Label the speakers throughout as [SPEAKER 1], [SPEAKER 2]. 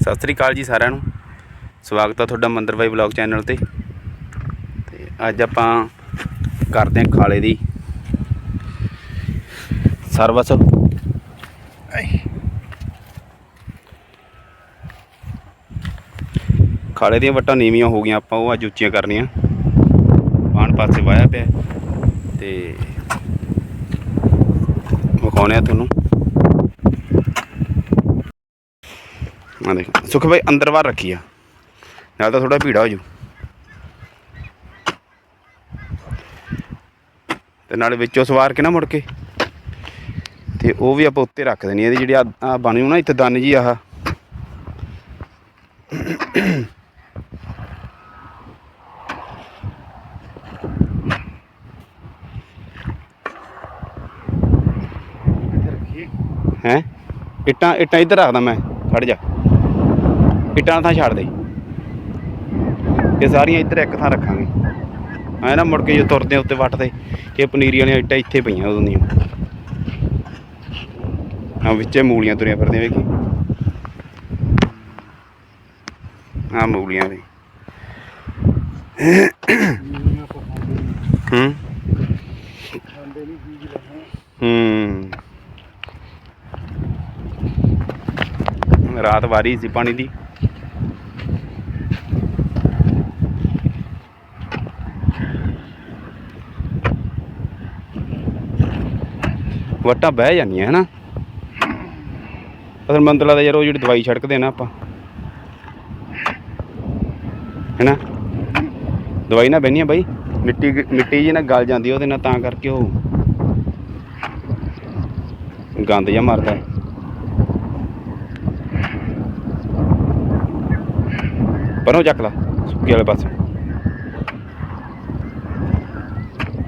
[SPEAKER 1] ਸਤਿ ਸ੍ਰੀ ਅਕਾਲ ਜੀ ਸਾਰਿਆਂ ਨੂੰ। ਸਵਾਗਤ ਹੈ ਤੁਹਾਡਾ ਮੰਦਰ ਬਾਈ ਵਲੌਗ ਚੈਨਲ ਤੇ। ਤੇ ਅੱਜ ਆਪਾਂ ਕਰਦੇ ਹਾਂ ਖਾਲੇ ਦੀ ਸਰਵਿਸ। ਖਾਲੇ ਦੀਆਂ ਵੱਟਾਂ ਨੀਵੀਆਂ ਹੋ ਗਈਆਂ ਆਪਾਂ ਉਹ ਅੱਜ ਉੱਚੀਆਂ ਕਰਨੀਆਂ। ਆਣ ਪਾਸੇ ਵਾਇਆ ਪਿਆ। ਤੇ ਵਿਖਾਉਂਦੇ ਆ ਤੁਹਾਨੂੰ। ਆ ਦੇਖੋ। ਸੁਖ ਭਾਈ ਅੰਦਰ ਬਾਹਰ ਰੱਖੀ ਆ। ਨਾਲ ਤਾਂ ਥੋੜਾ ਭੀੜਾ ਹੋ ਜੂ। ਤੇ ਨਾਲੇ ਵਿੱਚੋਂ ਸਵਾਰ ਕੇ ਨਾ ਮੁੜ ਕੇ। ਤੇ ਉਹ ਵੀ ਆਪਾਂ ਉੱਤੇ ਰੱਖ ਦੇਣੀ ਇਹਦੀ ਜਿਹੜੀ ਆ ਬਣੀ ਨਾ ਇੱਥੇ ਦਨ ਜੀ ਆਹ। ਹੈ? ਇੱਟਾਂ ਇੱਟਾਂ ਇੱਧਰ ਰੱਖਦਾ ਮੈਂ। ਖੜ ਜਾ। ਇੱਟਾਂ ਥਾਂ ਛੱਡ ਦੇ। ਇਹ ਸਾਰੀਆਂ ਇੱਧਰ ਇੱਕ ਥਾਂ ਰੱਖਾਂਗੇ। ਐ ਨਾ ਮੁੜ ਕੇ ਜੇ ਤੁਰਦੇ ਉੱਤੇ ਵੱਟ ਤੇ ਇਹ ਪਨੀਰੀ ਵਾਲੀਆਂ ਇੱਟਾਂ ਇੱਥੇ ਪਈਆਂ ਉਦੋਂ ਦੀਆਂ। ਆ ਵਿੱਚੇ ਮੂਲੀਆਂ ਤੁਰੀਆਂ ਫਿਰਦੀਆਂ ਵੇਖੀ। ਆ ਮੂਲੀਆਂ ਵੀ ਹੂੰ। ਹੂੰ। ਰਾਤ ਵਾਰੀ ਸੀ ਪਾਣੀ ਦੀ। ਵਟਾ ਬਹਿ ਜਾਂਦੀਆਂ ਹੈ ਨਾ ਅਸਲ ਮੰਤਲਾ ਲੱਗਦਾ ਯਾਰ ਉਹ ਜਿਹੜੀ ਦਵਾਈ ਛੜਕਦੇ ਨਾ ਆਪਾਂ। ਹੈਨਾ? ਦਵਾਈ ਨਾ ਬਹਿਨੀਆਂ ਬਾਈ। ਮਿੱਟੀ ਮਿੱਟੀ ਜੀ ਨਾ ਗਲ ਜਾਂਦੀ ਉਹਦੇ ਨਾਲ ਤਾਂ ਕਰਕੇ ਉਹ ਗੰਦ ਜਿਹਾ ਮਰਦਾ। ਹੈ ਪਰੋਂ ਚੱਕ ਲਾ, ਸੁੱਕੇ ਵਾਲੇ ਪਾਸੇ।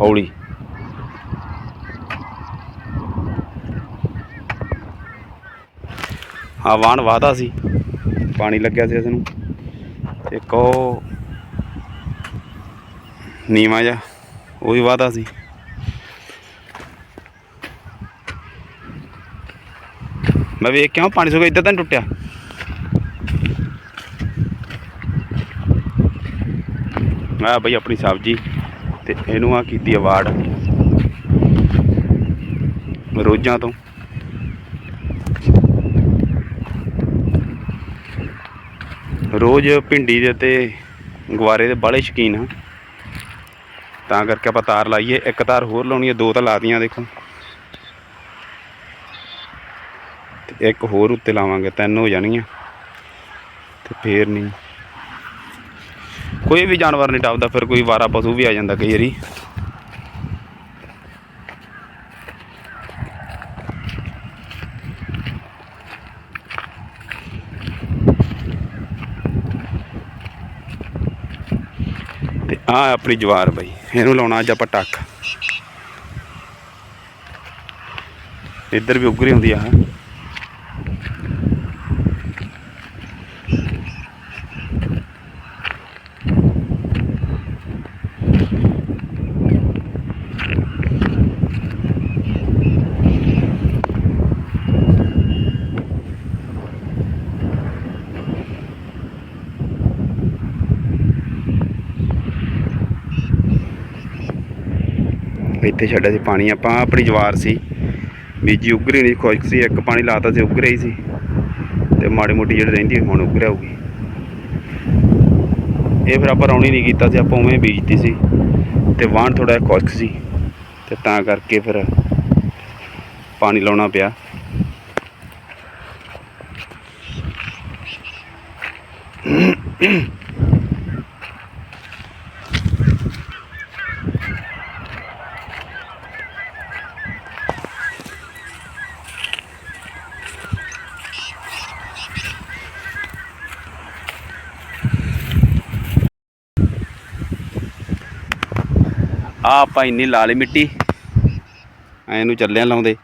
[SPEAKER 1] ਹੌਲੀ। ਆ ਵਾਣ ਵਾਦਾ ਸੀ। ਪਾਣੀ ਲੱਗਿਆ ਸੀ ਇਸ ਨੂੰ ਤੇ ਕੋ ਨੀਵਾ ਜਾ ਉਹ ਵੀ ਵਾਦਾ ਸੀ। ਮੈਂ ਵੇਖ ਕਿਉਂ ਪਾਣੀ ਸੁੱਕਾ ਇੱਧਰ ਤਾਂ ਨੀ ਟੁੱਟਿਆ। ਆ ਬਈ ਆਪਣੀ ਸਬਜ਼ੀ ਤੇ ਇਹਨੂੰ ਆ ਕੀਤੀ ਅਵਾਰਡ ਰੋਜ਼ਾਂ ਤੋਂ। ਰੋਜ਼ ਭਿੰਡੀ ਦੇ ਤੇ ਗਵਾਰੇ ਦੇ ਬਾਲੇ ਸ਼ਕੀਨ ਆ ਤਾਂ ਕਰਕੇ ਆਪਾਂ ਤਾਰ ਲਾਈਏ। ਇੱਕ ਤਾਰ ਹੋਰ ਲਾਉਣੀ ਹੈ, ਦੋ ਤਾਂ ਲਾਤੀਆਂ ਦੇਖੋ। ਤੇ ਇੱਕ ਹੋਰ ਉੱਤੇ ਲਾਵਾਂਗੇ, ਤਿੰਨ ਹੋ ਜਾਣਗੀਆਂ। ਤੇ ਫੇਰ ਨਹੀਂ। ਕੋਈ ਵੀ ਜਾਨਵਰ ਨਹੀਂ ਟੱਪਦਾ, ਫਿਰ ਕੋਈ ਵਾਰਾ ਪਸ਼ੂ ਵੀ ਆ ਜਾਂਦਾ ਕਈ ਵਾਰੀ। ਆ ਆਪਣੀ ਜਵਾਰ ਬਈ ਇਹਨੂੰ ਲਾਉਣਾ ਅੱਜ ਆਪਾਂ ਟੱਕ। ਇੱਧਰ ਵੀ ਉਗਰੀ ਹੁੰਦੀ ਆ। ਇੱਥੇ ਛੱਡਿਆ ਸੀ ਪਾਣੀ। ਆਪਾਂ ਆਪਣੀ ਜਵਾਰ ਸੀ। ਬੀਜੀ ਉਗਰੀ ਨਹੀਂ, ਖੁਸ਼ਕ ਸੀ। ਇੱਕ ਪਾਣੀ ਲਾਤਾ ਸੀ ਉਗ ਰਹੀ ਸੀ। ਤੇ ਮਾੜੀ ਮੋਟੀ ਜਿਹੜੀ ਰਹਿੰਦੀ ਹੁਣ ਉਗ ਆਊਗੀ ਇਹ ਫਿਰ ਆਪਾਂ ਰੌਣੀ ਨਹੀਂ ਕੀਤਾ ਸੀ, ਆਪਾਂ ਉਵੇਂ ਬੀਜਤੀ ਸੀ। ਤੇ ਵਾਹਣ ਥੋੜਾ ਜਿਹਾ ਖੁਸ਼ਕ ਸੀ। ਤੇ ਤਾਂ ਕਰਕੇ ਫਿਰ ਪਾਣੀ ਲਾਉਣਾ ਪਿਆ। ਆ ਆਪਾਂ ਇੰਨੀ ਲਾਲ ਮਿੱਟੀ। ਐ ਨੂੰ ਚੱਲਿਆਂ ਲਾਉਂਦੇ।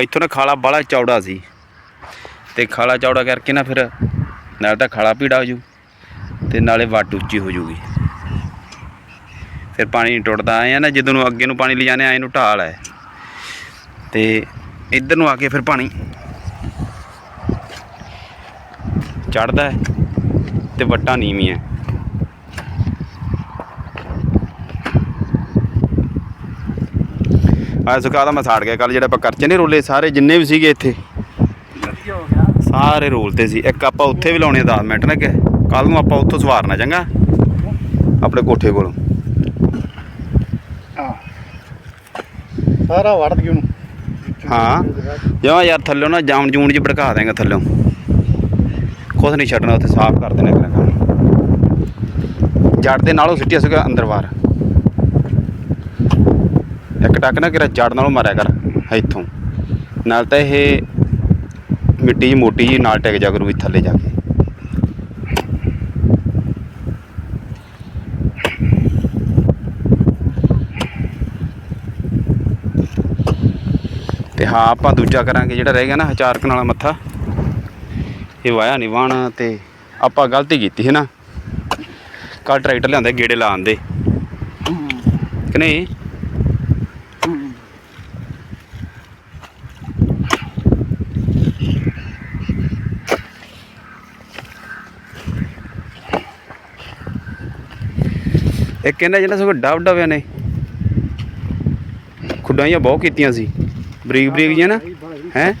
[SPEAKER 1] ਇੱਥੋਂ ਨਾ ਖਾਲਾ ਬਾਲਾ ਚੌੜਾ ਸੀ। ਤੇ ਖਾਲਾ ਚੌੜਾ ਕਰਕੇ ਨਾ ਫਿਰ ਨਾਲ ਤਾਂ ਖਾਲਾ ਪੀੜਾ ਹੋ ਜੂ। ਤੇ ਨਾਲੇ ਵੱਟ ਉੱਚੀ ਹੋ ਜੂਗੀ। ਫਿਰ ਪਾਣੀ ਨਹੀਂ ਟੁੱਟਦਾ। ਆਏ ਆ ਨਾ ਜਦੋਂ ਨੂੰ ਅੱਗੇ ਨੂੰ ਪਾਣੀ ਲਿਜਾਣੇ ਆਏ ਨੂੰ ਢਾਲ ਹੈ। ਤੇ ਇੱਧਰ ਨੂੰ ਆ ਕੇ ਫਿਰ ਪਾਣੀ ਚੜਦਾ ਹੈ ਤੇ ਵੱਟਾਂ ਨੀਵੀਆਂ। ਆ ਸੁਕਾ ਦਾ ਮੈਂ ਸਾੜ ਗਿਆ ਕੱਲ ਜਿਹੜਾ ਆਪਾਂ ਕਰਚੇ ਨੇ ਰੋਲੇ ਸਾਰੇ ਜਿੰਨੇ ਵੀ ਸੀਗੇ ਇੱਥੇ। ਸਾਰੇ ਰੋਲਤੇ ਸੀ। ਇੱਕ ਆਪਾਂ ਉੱਥੇ ਵੀ ਲਾਉਣੇ 10 ਮਿੰਟ ਲੱਗੇ ਕੱਲ ਨੂੰ ਆਪਾਂ ਉੱਥੋਂ ਸਵਾਰਨਾ ਚੰਗਾ। ਆਪਣੇ ਕੋਠੇ ਕੋਲੋਂ।
[SPEAKER 2] ਸਾਰਾ ਵੜ ਦਿਓ ਨੂੰ
[SPEAKER 1] ਹਾਂ। ਜਿਵੇਂ ਯਾਰ ਥੱਲੋਂ ਨਾ ਜਾਮ ਜੂਨ ਚ ਭੜਕਾ ਦੇਂਗਾ ਥੱਲੋਂ। ਕੁਛ ਨਹੀਂ ਛੱਡਣਾ ਉੱਥੇ ਸਾਫ਼ ਕਰ ਦੇਣਾ ਜੜ ਦੇ ਨਾਲੋਂ ਸਿੱਟਿਆ ਸੀਗਾ ਅੰਦਰ ਬਾਹਰ। ਇੱਕ ਟੱਕ ਨਾ ਕਿਰਾ ਜੜ ਨਾਲੋਂ ਮਾਰਿਆ ਕਰ, ਇੱਥੋਂ। ਨਾਲ ਤਾਂ ਇਹ ਮਿੱਟੀ ਜਿਹੀ ਮੋਟੀ ਜੀ ਨਾਲ ਟਿਕ ਜਾ ਕਰੂ ਵੀ ਥੱਲੇ ਜਾ ਕੇ। ਤੇ ਹਾਂ, ਆਪਾਂ ਦੂਜਾ ਕਰਾਂਗੇ ਜਿਹੜਾ ਰਹਿ ਗਿਆ ਨਾ ਹਚਾਰਕਣ ਵਾਲਾ ਮੱਥਾ। ਇਹ ਵਾਇਆ ਨਹੀਂ ਵਾਣ ਤੇ ਆਪਾਂ ਗਲਤੀ ਕੀਤੀ ਹੈ ਨਾ। ਕੱਲ ਟਰੈਕਟਰ ਲਿਆਂਦੇ, ਗੇੜੇ ਲਾਉਣ ਦੇ। ਕਿ ਨਹੀਂ? ਇਹ ਕਹਿੰਦਾ ਜਿਹੜਾ ਸਗੋਂ ਡਬ ਡਵਿਆ ਨੇ ਖੁੱਡਾਈਆਂ ਬਹੁਤ ਕੀਤੀਆਂ ਸੀ। ਬਰੀਕ ਬਰੀਕ ਜਿਹੀਆਂ ਨਾ, ਹੈ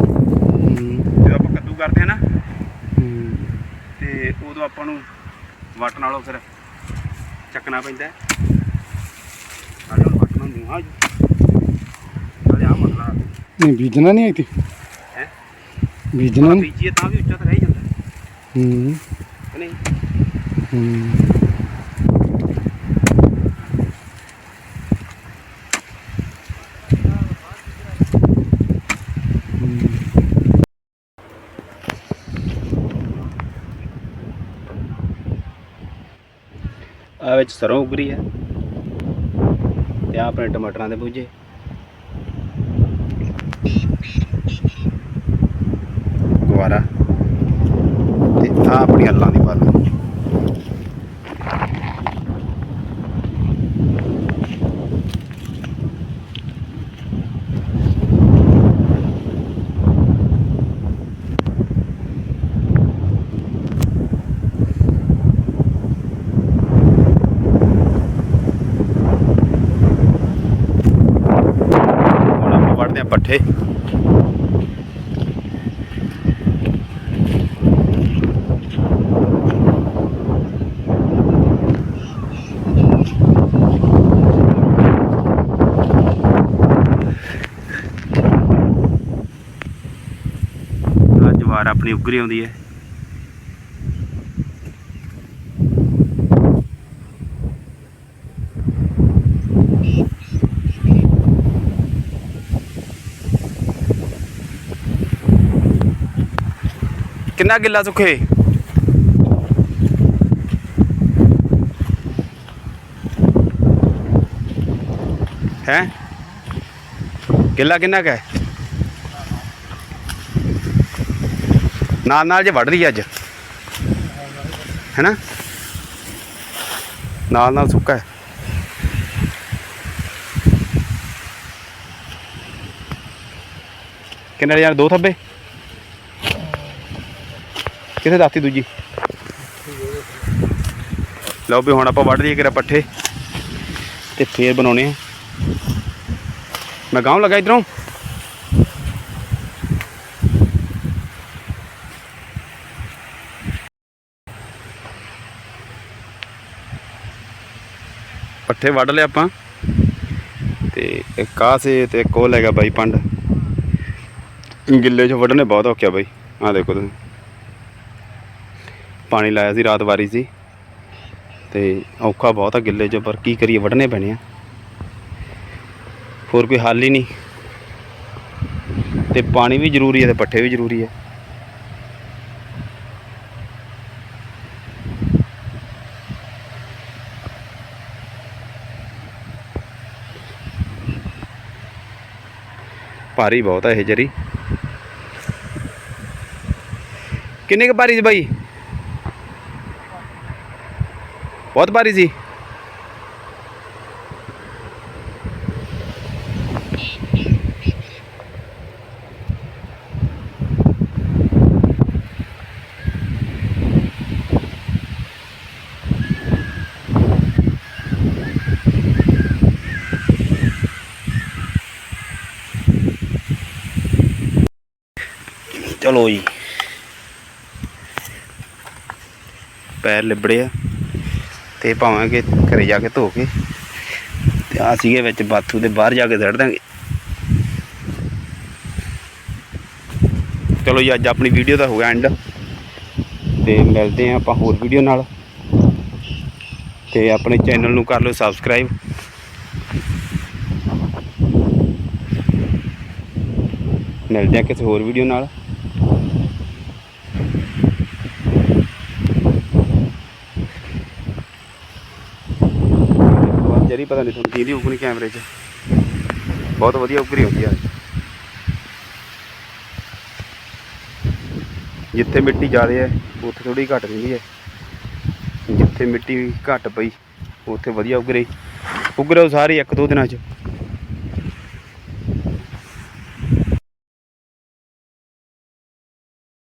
[SPEAKER 1] ਜਦੋਂ ਆਪਾਂ ਕੱਦੂ ਕਰਦੇ ਆ ਨਾ ਤੇ ਉਦੋਂ ਆਪਾਂ ਨੂੰ ਵੱਟ ਨਾਲੋਂ ਫਿਰ ਚੱਕਣਾ ਪੈਂਦਾ ਆ ਮਸਲਾ
[SPEAKER 2] ਨਹੀਂ ਬੀਜਣਾ ਨਹੀਂ ਆਈ
[SPEAKER 1] ਹੈ?
[SPEAKER 2] ਬੀਜਣਾ ਨਹੀਂ।
[SPEAKER 1] ਬੀਜੀਏ ਤਾਂ ਵੀ ਉੱਚਾ ਤਾਂ ਰਹਿ ਜਾਂਦਾ।
[SPEAKER 2] ਹੂੰ।
[SPEAKER 1] ਨਹੀਂ?
[SPEAKER 2] ਹੂੰ।
[SPEAKER 1] ਆ ਵਿੱਚ ਸਰੋਂ ਉਗਰੀ ਹੈ ਤੇ ਆ ਆਪਣੇ ਟਮਾਟਰਾਂ ਦੇ ਬੂਝੇ। ਗੁਆਰਾ ਤੇ ਆ ਆਪਣੀ ਅੱਲਾਂ ਦੀ ਪੱਲ ਪੱਠੇ। ਜਵਾਰ ਆਪਣੀ ਉਗਰੀ ਆਉਂਦੀ ਹੈ। ਕਿੰਨਾ ਗਿੱਲਾ ਸੁੱਖੇ? ਹੈ? ਗਿੱਲਾ ਕਿੰਨਾ ਕੁ ਨਾਲ ਨਾਲ ਜੇ ਵੱਢ ਰਹੀ ਅੱਜ। ਹੈਨਾ? ਨਾਲ ਨਾਲ ਸੁੱਕਾ ਹੈ। ਕਿੰਨੇ ਯਾਰ, ਦੋ ਥੱਬੇ? ਕਿੱਥੇ ਦਾਤੀ ਦੂਜੀ? ਲਓ ਵੀ ਹੁਣ ਆਪਾਂ ਵੱਢ ਲਈਏ ਕਿਰਾ ਪੱਠੇ ਤੇ ਫੇਰ ਬਣਾਉਣੇ ਆ। ਮੈਂ ਗਾਉਂ ਲਗਾ ਇਧਰੋਂ। ਪੱਠੇ ਵੱਢ ਲਏ ਆਪਾਂ ਤੇ ਇੱਕ ਆ ਸੀ ਤੇ ਇੱਕ ਉਹ ਲੈ ਗਿਆ ਬਾਈ ਪੰਡ। ਗਿੱਲੇ 'ਚ ਵੱਢਣੇ ਬਹੁਤ ਔਖਿਆ ਬਾਈ। ਆਹ ਦੇਖੋ ਤੁਸੀਂ। ਪਾਣੀ ਲਾਇਆ ਸੀ, ਰਾਤ ਵਾਰੀ ਸੀ। ਤੇ ਔਖਾ ਬਹੁਤ ਆ ਗਿੱਲੇ 'ਚ, ਪਰ ਕੀ ਕਰੀਏ, ਵੱਢਣੇ ਪੈਣੇ ਆ। ਹੋਰ ਕੋਈ ਹੱਲ ਹੀ ਨਹੀਂ। ਤੇ ਪਾਣੀ ਵੀ ਜ਼ਰੂਰੀ ਹੈ ਤੇ ਪੱਠੇ ਵੀ ਜ਼ਰੂਰੀ ਹੈ ਭਾਰੀ ਬਹੁਤ ਹੈ ਇਹ ਜਰੀ। ਕਿੰਨੇ ਕੁ ਭਾਰੀ ਸੀ ਬਾਈ? ਬਹੁਤ ਭਾਰੀ ਸੀ। ਚਲੋ ਜੀ। ਪੈਰ ਲਿਬੜੇ ਆ। ਤੇ ਪਾਵਾਂਗੇ ਘਰੇ ਜਾ ਕੇ ਧੋ ਕੇ ਤੇ ਆ ਸੀਗੇ ਵਿੱਚ ਬਾਥੂ ਦੇ ਬਾਹਰ ਜਾ ਕੇ ਸੱਟ ਦਾਂਗੇ। ਚਲੋ ਜੀ, ਅੱਜ ਆਪਣੀ ਵੀਡੀਓ ਦਾ ਹੋ ਗਿਆ ਐਂਡ ਤੇ ਮਿਲਦੇ ਆ ਆਪਾਂ ਹੋਰ ਵੀਡੀਓ ਨਾਲ। ਤੇ ਆਪਣੇ ਚੈਨਲ ਨੂੰ ਕਰ ਲਓ ਸਬਸਕ੍ਰਾਈਬ ਮਿਲਦੇ ਆ ਕਿਸੇ ਹੋਰ ਵੀਡੀਓ ਨਾਲ। ਬਾਹਰ ਪਤਾ ਨਹੀਂ ਤੁਹਾਨੂੰ ਕਿਹਦੀ ਉਗਣੀ ਕੈਮਰੇ 'ਚ। ਬਹੁਤ ਵਧੀਆ ਉਗਰੀ ਹੁੰਦੀ ਆ। ਜਿੱਥੇ ਮਿੱਟੀ ਜ਼ਿਆਦਾ ਹੈ ਉੱਥੇ ਥੋੜੀ ਘੱਟ ਰਹਿੰਦੀ ਹੈ ਜਿੱਥੇ ਮਿੱਟੀ ਘੱਟ ਪਈ, ਉੱਥੇ ਵਧੀਆ ਉਗਰੇ। ਉਗਰੇ ਉਹ ਸਾਰੇ ਇੱਕ ਦੋ ਦਿਨਾਂ 'ਚ।